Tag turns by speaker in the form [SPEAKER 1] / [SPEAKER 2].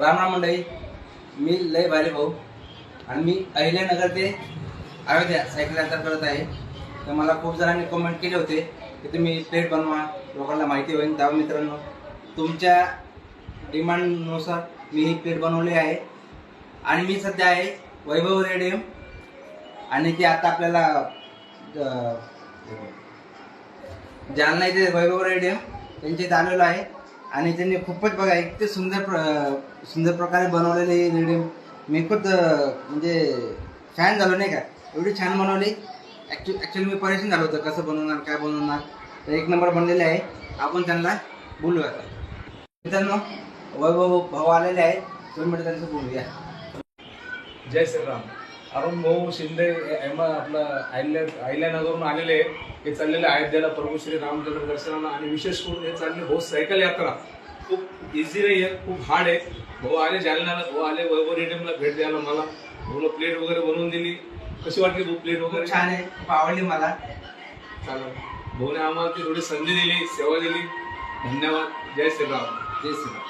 [SPEAKER 1] रामराम मंडळी. मी लय भारी भाऊ. आणि मी अहिल्यानगर ते अयोध्या सायकल यात्रा करत आहे. तर मला खूप जणांनी कमेंट केले होते की तुम्ही प्लेट बनवा लोकांना माहिती होईल. त्या मित्रांनो तुमच्या डिमांडनुसार मी ही प्लेट बनवली आहे. आणि मी सध्या आहे वैभव रेडियम. आणि ते आता आपल्याला जालना इथे वैभव रेडियम त्यांच्या इथे आलेलो आहे. आणि त्यांनी खूपच बघा एक ते सुंदर प्र सुंदर प्रकारे बनवलेले हे रेडियम मी खूप म्हणजे फॅन झालो नाही का? एवढी छान बनवली. ॲक्च्युली ॲक्च्युली मी परेशान झालो होतं कसं बनवणार काय बनवणार. तर एक नंबर बनलेले आहे. आपण त्यांना बोलू आता. मित्रांनो वैभव भाऊ आलेले आहेत. दोन मिनिटं त्यांचं बोलूया.
[SPEAKER 2] जय श्रीराम. अरुण भाऊ शिंदे एम आपलं आयल्या आयल्यानगरहून आलेले. हे चाललेले अयोध्येला प्रभू श्री रामचंद्र दर्शनाला आणि विशेष करून हे चालले भाऊ सायकल यात्रा. खूप इझी नाही आहे. खूप हार्ड आहे. भाऊ आले जालन्याला भाऊ आले वैभव रेडियमला भेट द्यायला मला. भाऊला प्लेट वगैरे बनवून दिली. कशी वाटली भाऊ प्लेट वगैरे?
[SPEAKER 1] छान आहे. खूप आवडली मला.
[SPEAKER 2] चालेल. भाऊने आम्हाला ती थोडी संधी दिली सेवा दिली. धन्यवाद. जय श्रीराम.
[SPEAKER 1] जय श्रीराम.